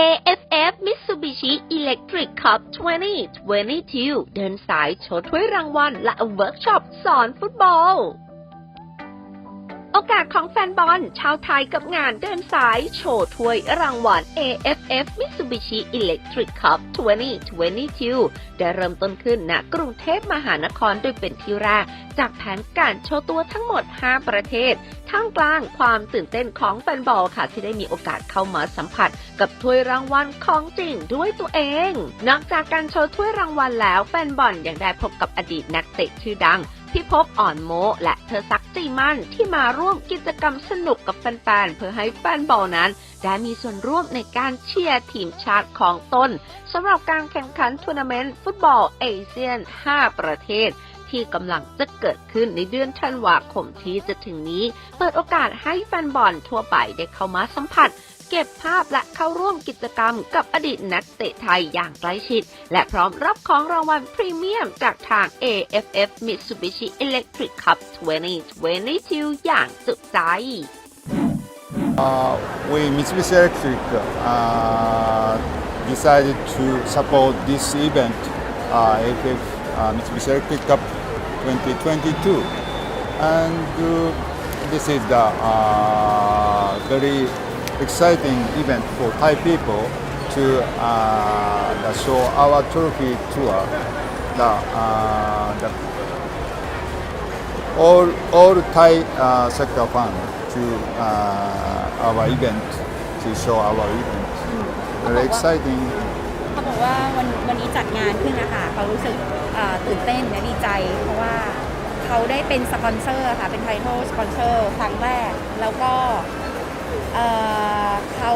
AFF Mitsubishi Electric Cup 2022 เดินสายโชว์ถ้วยรางวัลและเวิร์กช็อปสอนฟุตบอล โอกาสของแฟนบอล ชาวไทยกับงานเดินสาย โชว์ถ้วยรางวัล AFF Mitsubishi Electric Cup 2022 ได้เริ่มต้นขึ้นณกรุงเทพมหานครโดยเป็นที่แรก จากแผนการโชว์ตัวทั้งหมด 5 ประเทศ ท่ามกลางความตื่นเต้นของแฟนบอลค่ะ ที่ได้มีโอกาสเข้ามาสัมผัส กับถ้วยรางวัลของจริงด้วยตัวเอง นอกจากการโชว์ถ้วยรางวัลแล้วแฟนบอลยังได้พบกับอดีตนักเตะชื่อดัง พี่พบอ่อนโมและเธอซักจีมันที่มาร่วมกิจกรรมสนุกกับแฟนๆ เพื่อให้แฟนบอลนั้น ได้มีส่วนร่วมในการเชียร์ทีมชาติของตนสำหรับการแข่งขันทัวร์นาเมนต์ฟุตบอลเอเชียน 5 ประเทศที่กำลังจะเกิดขึ้นในเดือนธันวาคมที่จะถึงนี้ เปิดโอกาสให้แฟนบอลทั่วไปได้เข้ามาสัมผัส เก็บภาพและเข้าร่วมกิจกรรมกับอดีตนักเตะไทยอย่างใกล้ชิด และพร้อมรับของรางวัลพรีเมียมจากทาง AFF Mitsubishi Electric Cup 2022 อย่างจุใจ Uh, we Mitsubishi Electric uh, decided to support this event, uh, AFF uh, Mitsubishi Electric Cup 2022, and uh, this is the uh, very exciting event for Thai people to uh, the show our trophy tour. The, uh, the all all Thai uh, sector fan to uh, our event to show our event. Very exciting. เขาบอกว่าวันวันนี้จัดงานขึ้นนะคะเขารู้สึกเอ่อตื่นเต้นและดีใจ เพราะว่าเขาได้เป็นสปอนเซอร์ค่ะเป็นไททอลสปอนเซอร์ครั้งแรก แล้วก็ เเขา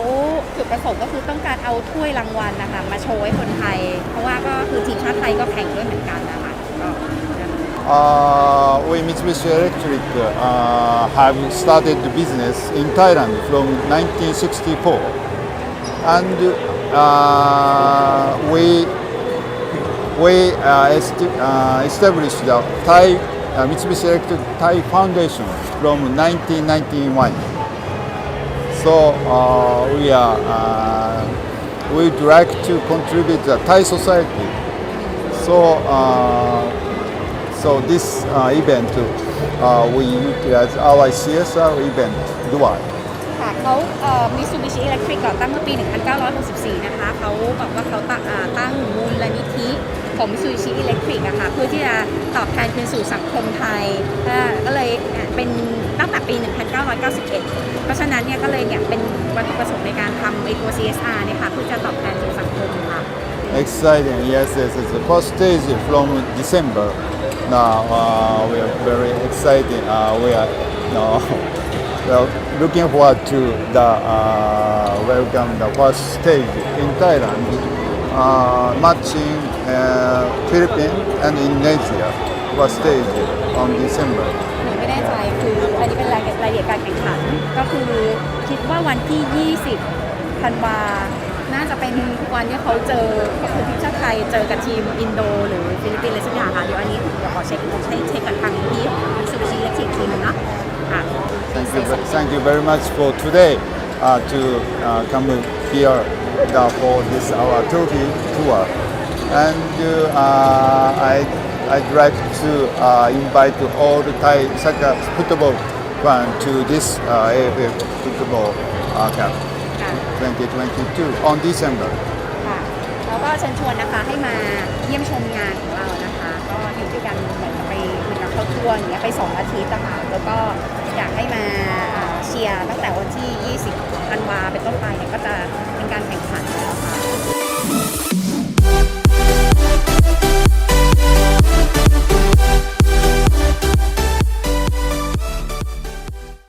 จุดประสงค์ก็คือต้องการเอาถ้วยรางวัลนะคะมาโชว์ให้คนไทย เพราะว่าก็คือทีมชาติไทยก็แข่งด้วยเหมือนกันนะคะก็ Uh, we Mitsubishi Electric uh, have started the business in Thailand from 1964, and uh, we we uh, est- uh, established the Thai uh, Mitsubishi Electric Thai Foundation from 1991. So uh, we are uh, we would like to contribute the Thai society. So. Uh, so this uh, event, uh, we utilize our CSR event Dubai. ค่ะเขาเอ่อมิซูบิชิอิเล็กทริกก่อตั้งเมื่อปี 1964 นะคะ เขาบอกว่าเขาตั้งอ่าตั้งมูลนิธิ ของมิซูชิอิเล็กทริกอะค่ะเพื่อที่จะตอบแทนคืนสู่สังคมไทยก็เลยเป็นตั้งแต่ปี 1991 เพราะฉะนั้นเนี่ยก็เลยเนี่ยเป็นวัตถุประสงค์ในการทำไอตัว CSR เนี่ยค่ะเพื่อจะตอบแทนสู่สังคมค่ะ Exciting, yes, yes, it's the first stage from December. Now uh, we are very excited. Uh, we are no well, looking forward to the uh, welcome the first stage in Thailand, uh, matching uh, Philippines and Indonesia first stage on December. หนูไม่แน่ใจคืออันนี้เป็นรายละเอียดการแข่งขัน ก็คือคิดว่าวันที่ 20ธันวาน่าจะเป็นวันที่เขาเจอก็คือทีมชาติไทยเจอกับทีมอินโด หรือฟิลิปปินส์อะไรสักอย่างค่ะเดี๋ยวอันนี้เดี๋ยวขอเช็คเช็คเช็คกับทางที่ซูบิชิเล็กทีมทีมนึงเนาะค่ะ Thank you, ve- thank you very much for today uh, to uh, come here uh, for this our Turkey tour. And uh, I, I'd like to uh, invite all the Thai soccer football fan to this uh, AFF football uh, cup ค่ะ 2022 on December. ค่ะแล้วก็เชิญชวนนะคะให้มาเยี่ยมชมงานของเรานะคะ ก็อยู่ด้วยกันเหมือนกับไปเหมือนกับเข้าทัวร์อย่างเงี้ยไปสองอาทิตย์นะคะแล้วก็ อยากให้มาเชียร์ตั้งแต่วันที่ 20ธันวาเป็นต้นไปเนี่ยก็จะเป็นการแข่งขันแล้วค่ะ